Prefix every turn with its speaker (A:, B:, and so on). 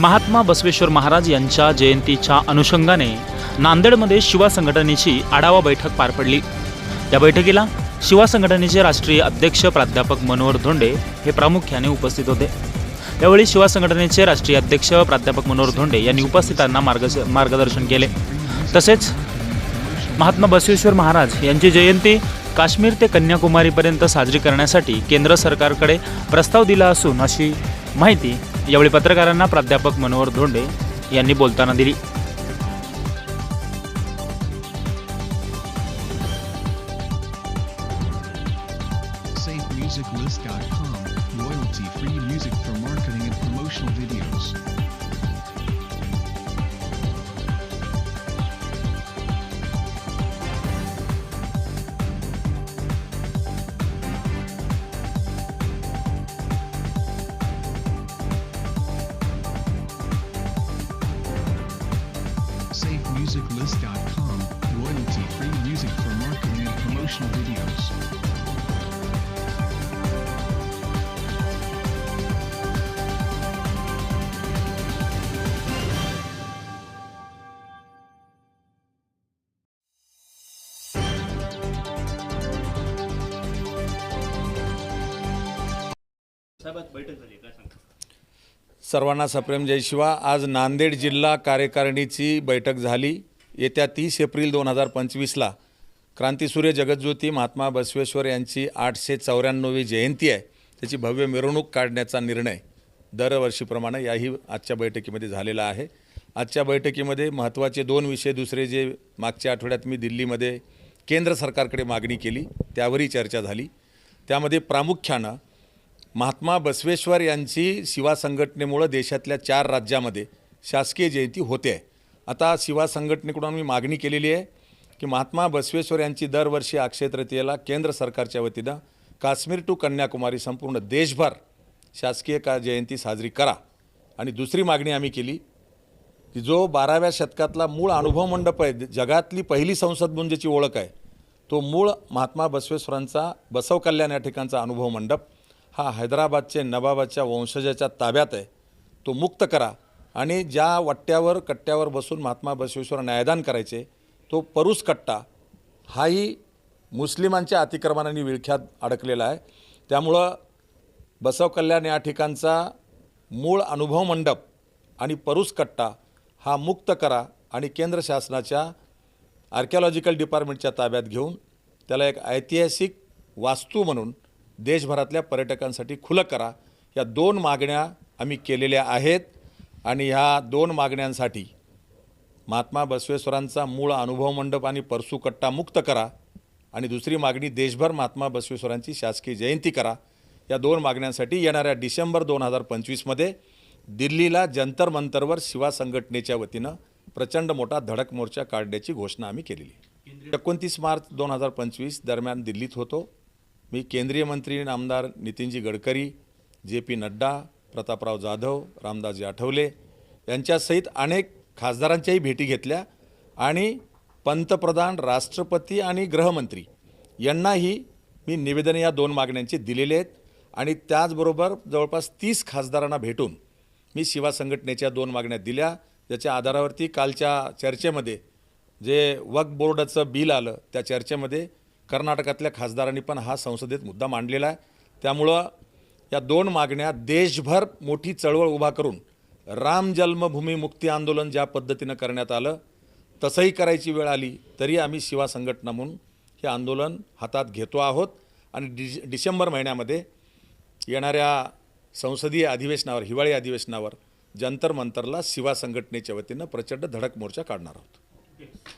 A: महात्मा बसवेश्वर महाराज यांच्या जयंतीच्या अनुषंगाने नांदेडमध्ये शिवा संघटनेची आढावा बैठक पार पडली. या बैठकीला शिवा संघटनेचे राष्ट्रीय अध्यक्ष प्राध्यापक मनोहर धोंडे हे प्रामुख्याने उपस्थित होते. यावेळी शिवा संघटनेचे राष्ट्रीय अध्यक्ष प्राध्यापक मनोहर धोंडे यांनी उपस्थितांना मार्ग मार्गदर्शन केले. तसेच महात्मा बसवेश्वर महाराज यांची जयंती काश्मीर ते कन्याकुमारीपर्यंत साजरी करण्यासाठी केंद्र सरकारकडे प्रस्ताव दिला असून अशी माहिती यावेळी पत्रकारांना प्राध्यापक मनोहर धोंडे यांनी बोलताना दिली
B: SafeMusicList.com. Royalty-free music for marketing and promotional videos. SafeMusicList.com. Royalty-free music for marketing and promotional videos.
C: सर्वांना सप्रेम जय शिवा आज नांदेड जिल्हा कार्यकारिणीची बैठक झाली येत्या तीस एप्रिल दोन हजार पंचवीसला क्रांतीसूर्य जगज्योती महात्मा बसवेश्वर यांची आठशे चौऱ्याण्णवी जयंती आहे. त्याची भव्य मिरवणूक काढण्याचा निर्णय दरवर्षीप्रमाणे याही आजच्या बैठकीमध्ये झालेला आहे. आजच्या बैठकीमध्ये महत्त्वाचे दोन विषय दुसरे जे मागच्या आठवड्यात मी दिल्लीमध्ये केंद्र सरकारकडे मागणी केली त्यावरही चर्चा झाली. त्यामध्ये प्रामुख्यानं महात्मा बसवेश्वर यांची शिवा संघटनेमुळं देशातल्या चार राज्यामध्ये शासकीय जयंती होते आहे. आता शिवा संघटनेकडून आम्ही मागणी केलेली आहे की महात्मा बसवेश्वर यांची दरवर्षी अक्षय तृतीयेला केंद्र सरकारच्या वतीनं काश्मीर टू कन्याकुमारी संपूर्ण देशभर शासकीय का जयंती साजरी करा. आणि दुसरी मागणी आम्ही केली की जो बाराव्या शतकातला मूळ अनुभव मंडप आहे जगातली पहिली संसद म्हणून ओळख आहे तो मूळ महात्मा बसवेश्वरांचा बसव कल्याण या ठिकाणचा अनुभव मंडप हा हैदराबादचे नवाबाच्या वंशजाच्या ताब्यात आहे तो मुक्त करा. आणि ज्या वट्ट्यावर कट्ट्यावर बसून महात्मा बसवेश्वर न्यायदान करायचे तो परूस कट्टा हाही मुस्लिमांच्या अतिक्रमणाने विळख्यात अडकलेला आहे. त्यामुळं बसव कल्याण या ठिकाणचा मूळ अनुभव मंडप आणि परूस कट्टा हा मुक्त करा आणि केंद्र शासनाच्या आर्किओलॉजिकल डिपार्टमेंटच्या ताब्यात घेऊन त्याला एक ऐतिहासिक वास्तू म्हणून देशभरातल्या पर्यटकांसाठी खुलं करा. या दोन मागण्या आम्ही केलेल्या आहेत. आणि ह्या दोन मागण्यांसाठी महात्मा बसवेश्वरांचा मूळ अनुभव मंडप आणि परसूकट्टा मुक्त करा आणि दुसरी मागणी देशभर महात्मा बसवेश्वरांची शासकीय जयंती करा. या दोन मागण्यांसाठी येणाऱ्या डिसेंबर दोन हजार पंचवीसमध्ये दिल्लीला जंतर मंतरवर शिवा संघटनेच्या वतीनं प्रचंड मोठा धडक मोर्चा काढण्याची घोषणा आम्ही केलेली. एकोणतीस मार्च दोन हजार पंचवीस दरम्यान दिल्लीत होतो. मी केंद्रीय मंत्री आमदार नितीनजी गडकरी जे पी नड्डा प्रतापराव जाधव रामदासजी आठवले यांच्यासहित अनेक खासदारांच्याही भेटी घेतल्या आणि पंतप्रधान राष्ट्रपती आणि गृहमंत्री यांनाही मी निवेदन या दोन मागण्यांचे दिलेले आहेत आणि त्याचबरोबर जवळपास तीस खासदारांना भेटून मी शिवा संघटनेच्या दोन मागण्या दिल्या ज्याच्या आधारावरती कालच्या चर्चेमध्ये जे वक्फ बोर्डाचं बिल आलं त्या चर्चेमध्ये कर्नाटकातल्या खासदारांनी पण हा संसदेत मुद्दा मांडलेला आहे. त्यामुळं या दोन मागण्या देशभर मोठी चळवळ उभा करून राम जन्मभूमी मुक्ती आंदोलन ज्या पद्धतीनं करण्यात आलं तसंही करायची वेळ आली तरी आम्ही शिवा संघटना म्हणून हे आंदोलन हातात घेतो आहोत. आणि डिस डिसेंबर महिन्यामध्ये येणाऱ्या संसदीय अधिवेशनावर हिवाळी अधिवेशनावर जंतर मंतरला शिवा संघटनेच्या वतीनं प्रचंड धडक मोर्चा काढणार आहोत.